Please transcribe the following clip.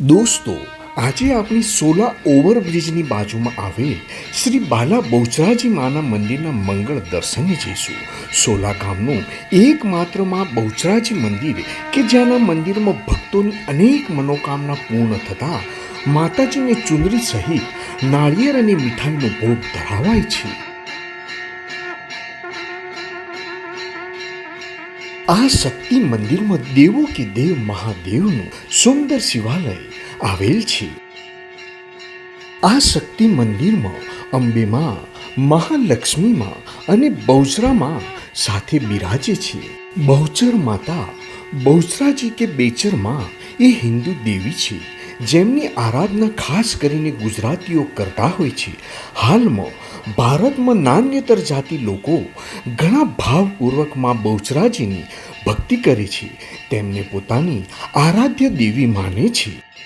દોસ્તો, આજે આપણે સોલા ઓવરબ્રિજની બાજુમાં આવેલ શ્રી બાલા બહુચરાજી માના મંદિરના મંગળ દર્શને જઈશું. સોલા ગામનું એકમાત્રમાં બહુચરાજી મંદિર કે જ્યાંના મંદિરમાં ભક્તોની અનેક મનોકામના પૂર્ણ થતાં માતાજીને ચુંદરી સહિત નાળિયેર અને મીઠાઈનો ભોગ ધરાવાય છે. આ શક્તિ મંદિરમાં દેવો કે દેવ મહાદેવનું સુંદર શિવાલય આવેલ છે. આ શક્તિ મંદિરમાં અંબેમાં, મહાલક્ષ્મીમાં અને બહુચરામાં સાથે બિરાજે છે. બહુચર માતા બહુચરાજી કે બેચરમાં એ હિન્દુ દેવી છે. જેમની આરાધના ખાસ કરીને ગુજરાતીઓ કરતા હોય છે. હાલમાં ભારતમાં નાન્યતર જાતિ લોકો ઘણા ભાવપૂર્વકમાં બહુચરાજીની ભક્તિ કરે છે. તેમને પોતાની આરાધ્ય દેવી માને છે.